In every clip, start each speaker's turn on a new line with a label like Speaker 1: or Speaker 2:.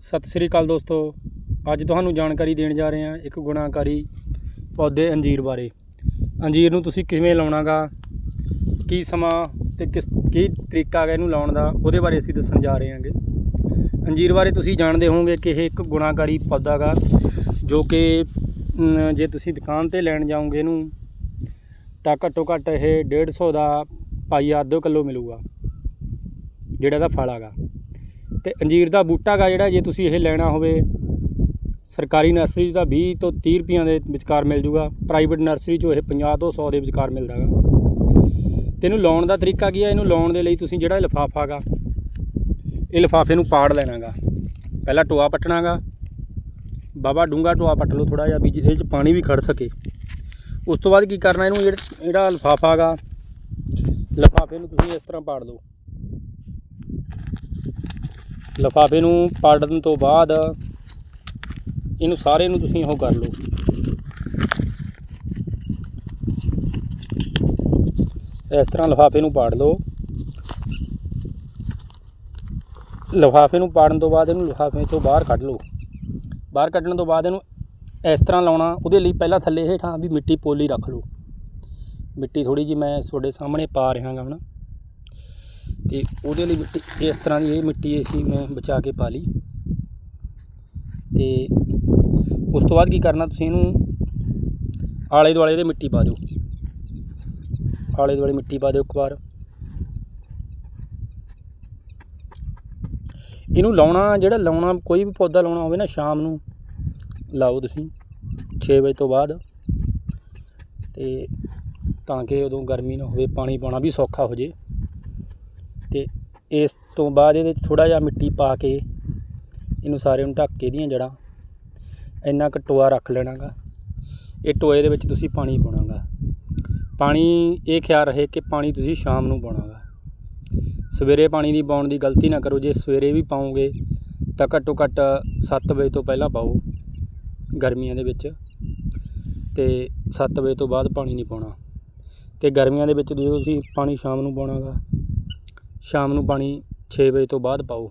Speaker 1: ਸਤਿ ਸ੍ਰੀ ਅਕਾਲ ਦੋਸਤੋ। ਅੱਜ ਤੁਹਾਨੂੰ ਜਾਣਕਾਰੀ ਦੇਣ ਜਾ ਰਹੇ ਹਾਂ ਇੱਕ ਗੁਣਾਕਾਰੀ ਪੌਦੇ ਅੰਜੀਰ ਬਾਰੇ। ਅੰਜੀਰ ਨੂੰ ਤੁਸੀਂ ਕਿਵੇਂ ਲਾਉਣਾਗਾ? ਕੀ ਸਮਾਂ ਤੇ ਕਿਸ, ਕੀ ਤਰੀਕਾ ਹੈਗਾ ਇਹਨੂੰ ਲਾਉਣ ਦਾ? ਉਹਦੇ ਬਾਰੇ ਅਸੀਂ ਦੱਸਣ ਜਾ ਰਹੇ ਹਾਂਗੇ। ਅੰਜੀਰ ਬਾਰੇ ਤੁਸੀਂ ਜਾਣਦੇ ਹੋਵੋਗੇ ਕਿ ਇਹ ਇੱਕ ਗੁਣਾਕਾਰੀ ਪੌਦਾ ਗਾ, ਜੋ ਕਿ ਜੇ ਤੁਸੀਂ ਦੁਕਾਨ ਤੇ ਲੈਣ ਜਾਓਗੇ ਇਹਨੂੰ, ਤਾਂ ਘੱਟੋ ਘੱਟ ਇਹ 150 ਦਾ ਪਾਈਆ ਅੱਧੋ ਕਿਲੋ ਮਿਲੂਗਾ, ਜਿਹੜਾ ਦਾ ਫਲ ਹੈਗਾ ਤੇ ਅੰਜੀਰ ਦਾ ਬੂਟਾ ਗਾ ਜਿਹੜਾ, ਜੇ ਤੁਸੀਂ ਇਹ ਲੈਣਾ ਹੋਵੇ, ਸਰਕਾਰੀ ਨਰਸਰੀ 'ਚ ਤਾਂ 20 ਤੋਂ 30 ਰੁਪਈਆਂ ਦੇ ਵਿਚਕਾਰ ਮਿਲ ਜੂਗਾ ਪ੍ਰਾਈਵੇਟ ਨਰਸਰੀ 'ਚੋਂ ਇਹ 50 ਤੋਂ 100 ਦੇ ਵਿਚਕਾਰ ਮਿਲਦਾ ਗਾ। ਤੇ ਇਹਨੂੰ ਲਾਉਣ ਦਾ ਤਰੀਕਾ ਕੀ ਹੈ ਇਹਨੂੰ ਲਾਉਣ ਦੇ ਲਈ ਤੁਸੀਂ ਜਿਹੜਾ ਲਿਫਾਫਾ ਗਾ, ਇਹ ਲਿਫਾਫੇ ਨੂੰ ਪਾੜ ਲੈਣਾ ਗਾ। ਪਹਿਲਾਂ ਟੋਆ ਪੱਟਣਾ ਗਾ। ਬਾਬਾ ਡੂੰਗਾ ਟੋਆ ਪੱਟ ਲਓ ਥੋੜਾ ਜਿਹਾ, ਵੀ ਇਹਦੇ 'ਚ ਪਾਣੀ ਵੀ ਖੜ ਸਕੇ। ਉਸ ਤੋਂ ਬਾਅਦ ਕੀ ਕਰਨਾ ਇਹਨੂੰ, ਜਿਹੜਾ ਜਿਹੜਾ ਲਿਫਾਫਾ ਗਾ, ਲਿਫਾਫੇ ਨੂੰ ਤੁਸੀਂ ਇਸ ਤਰ੍ਹਾਂ ਪਾੜ ਲਓ। ਲਿਫਾਫੇ ਨੂੰ ਪਾੜਨ ਤੋਂ ਬਾਅਦ ਇਹਨੂੰ ਸਾਰੇ ਨੂੰ ਤੁਸੀਂ ਉਹ ਕਰ ਲਓ। ਇਸ ਤਰ੍ਹਾਂ ਲਿਫਾਫੇ ਨੂੰ ਪਾੜ ਲਓ। ਲਿਫਾਫੇ ਨੂੰ ਪਾੜਨ ਤੋਂ ਬਾਅਦ ਇਹਨੂੰ ਲਿਫਾਫੇ ਤੋਂ ਬਾਹਰ ਕੱਢ ਲਓ। ਬਾਹਰ ਕੱਢਣ ਤੋਂ ਬਾਅਦ ਇਹਨੂੰ ਇਸ ਤਰ੍ਹਾਂ ਲਾਉਣਾ, ਉਹਦੇ ਲਈ ਪਹਿਲਾਂ ਥੱਲੇ ਹੇਠਾਂ ਵੀ ਮਿੱਟੀ ਪੋਲੀ ਰੱਖ ਲਓ। ਮਿੱਟੀ ਥੋੜੀ ਜੀ ਮੈਂ ਤੁਹਾਡੇ ਸਾਹਮਣੇ ਪਾ ਰਿਹਾ ਗਾ ਹੁਣ। ਤੇ ਉਹਦੇ ਲਈ ਮਿੱਟੀ, ਇਸ ਤਰ੍ਹਾਂ ਦੀ ਇਹ ਮਿੱਟੀ ਅਸੀਂ ਮੈਂ ਬਚਾ ਕੇ ਪਾ ਲਈ। ਤੇ ਉਸ ਤੋਂ ਬਾਅਦ ਕੀ ਕਰਨਾ ਤੁਸੀਂ ਇਹਨੂੰ ਆਲੇ ਦੁਆਲੇ ਦੇ ਮਿੱਟੀ ਪਾ ਦਿਓ। ਆਲੇ ਦੁਆਲੇ ਮਿੱਟੀ ਪਾ ਦਿਓ ਇੱਕ ਵਾਰ। ਇਹਨੂੰ ਲਾਉਣਾ, ਜਿਹੜਾ ਲਾਉਣਾ, ਕੋਈ ਵੀ ਪੌਦਾ ਲਾਉਣਾ ਹੋਵੇ ਨਾ ਸ਼ਾਮ ਨੂੰ, ਲਾਓ ਤੁਸੀਂ 6 ਵਜੇ ਤੋਂ ਬਾਅਦ। ਤੇ ਤਾਂ ਕਿ ਉਦੋਂ ਗਰਮੀ ਨਾ ਹੋਵੇ, ਪਾਣੀ ਪਾਉਣਾ ਵੀ ਸੌਖਾ ਹੋ ਜੇ। ਤੇ ਇਸ ਤੋਂ ਬਾਅਦ ਇਹਦੇ ਵਿੱਚ ਥੋੜਾ ਜਿਹਾ ਮਿੱਟੀ ਪਾ ਕੇ ਇਹਨੂੰ ਸਾਰੇ ਨੂੰ ਢੱਕ ਕੇ ਦੀਆਂ ਜੜਾਂ ਇੰਨਾ ਕੁ ਟੋਆ ਰੱਖ ਲੈਣਾਗਾ। ਇਹ ਟੋਏ ਦੇ ਵਿੱਚ ਤੁਸੀਂ ਪਾਣੀ ਪਾਉਣਾਗਾ। ਪਾਣੀ, ਇਹ ਖਿਆਲ ਰਹੇ ਕਿ ਪਾਣੀ ਤੁਸੀਂ ਸ਼ਾਮ ਨੂੰ ਪਾਉਣਾਗਾ। ਸਵੇਰੇ ਪਾਣੀ ਦੀ ਪਾਉਣ ਦੀ ਗਲਤੀ ਨਾ ਕਰੋ, ਜੇ ਸਵੇਰੇ ਵੀ ਪਾਓਗੇ ਤਾਂ ਘੱਟੋ ਘੱਟ 7 ਵਜੇ ਤੋਂ ਪਹਿਲਾਂ ਪਾਓ ਗਰਮੀਆਂ ਦੇ ਵਿੱਚ। ਤੇ 7 ਵਜੇ ਤੋਂ ਬਾਅਦ ਪਾਣੀ ਨਹੀਂ ਪਾਉਣਾ। ਤੇ ਗਰਮੀਆਂ ਦੇ ਵਿੱਚ ਜਦੋਂ ਤੁਸੀਂ ਪਾਣੀ ਸ਼ਾਮ ਨੂੰ ਪਾਉਣਾਗਾ ਸ਼ਾਮ ਨੂੰ ਪਾਣੀ 6 ਵਜੇ ਤੋਂ ਬਾਅਦ ਪਾਓ।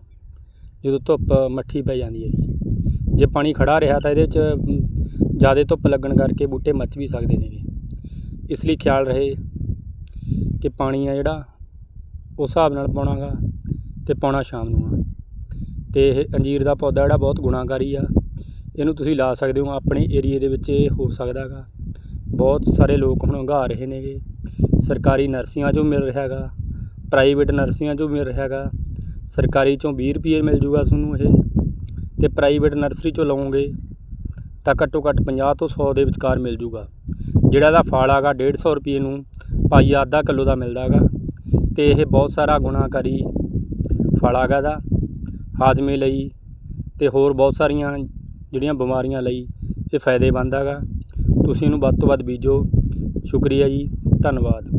Speaker 1: ਜਦੋਂ ਧੁੱਪ ਮੱਠੀ ਪੈ ਜਾਂਦੀ ਹੈ ਜੀ। ਜੇ ਪਾਣੀ ਖੜਾ ਰਿਹਾ ਤਾਂ ਇਹਦੇ ਵਿੱਚ ਜ਼ਿਆਦਾ ਧੁੱਪ ਲੱਗਣ ਕਰਕੇ ਬੂਟੇ ਮੱਚ ਵੀ ਸਕਦੇ ਨੇਗੇ। ਇਸ ਲਈ ਖਿਆਲ ਰਹੇ ਕਿ ਪਾਣੀ ਆ ਜਿਹੜਾ, ਉਸ ਹਿਸਾਬ ਨਾਲ ਪਾਉਣਾਗਾ ਤੇ ਪਾਉਣਾ ਸ਼ਾਮ ਨੂੰ ਆ। ਤੇ ਇਹ ਅੰਜੀਰ ਦਾ ਪੌਦਾ ਜਿਹੜਾ ਬਹੁਤ ਗੁਣਾਕਾਰੀ ਆ। ਇਹਨੂੰ ਤੁਸੀਂ ਲਾ ਸਕਦੇ ਹੋ, ਆਪਣੇ ਏਰੀਏ ਦੇ ਵਿੱਚ ਇਹ ਹੋ ਸਕਦਾਗਾ। ਬਹੁਤ ਸਾਰੇ ਲੋਕ ਹੁਣ ਉਘਾ ਰਹੇ ਨੇਗੇ। ਸਰਕਾਰੀ ਨਰਸੀਆਂ 'ਚੋਂ ਮਿਲ ਰਿਹਾ ਹੈਗਾ ਪ੍ਰਾਈਵੇਟ ਨਰਸੀਆਂ 'ਚੋਂ ਮਿਲ ਰਿਹਾ ਹੈਗਾ। ਸਰਕਾਰੀ 'ਚੋਂ 20 ਰੁਪਏ ਮਿਲ ਜੂਗਾ ਤੁਹਾਨੂੰ ਇਹ। ਤੇ ਪ੍ਰਾਈਵੇਟ ਨਰਸਰੀ 'ਚੋਂ ਲਓਗੇ ਤਾਂ ਘੱਟੋ ਘੱਟ 50 ਤੋਂ 100 ਦੇ ਵਿਚਕਾਰ ਮਿਲ ਜੂਗਾ। ਜਿਹੜਾ ਦਾ ਫਲ ਆਗਾ 150 ਰੁਪਏ ਨੂੰ ਪਾਈਆ ਅੱਧਾ ਕਿਲੋ ਦਾ ਮਿਲਦਾ ਗਾ ਤੇ ਇਹ ਬਹੁਤ ਸਾਰਾ ਗੁਣਾਕਾਰੀ ਫਲ ਆਗਾ ਦਾ ਹਾਜ਼ਮੇ ਲਈ ਤੇ ਹੋਰ ਬਹੁਤ ਸਾਰੀਆਂ ਜਿਹੜੀਆਂ ਬਿਮਾਰੀਆਂ ਲਈ ਇਹ ਫਾਇਦੇਮੰਦ ਹੈਗਾ। ਤੁਸੀਂ ਇਹਨੂੰ ਵੱਧ ਤੋਂ ਵੱਧ ਬੀਜੋ। ਸ਼ੁਕਰੀਆ ਜੀ, ਧੰਨਵਾਦ।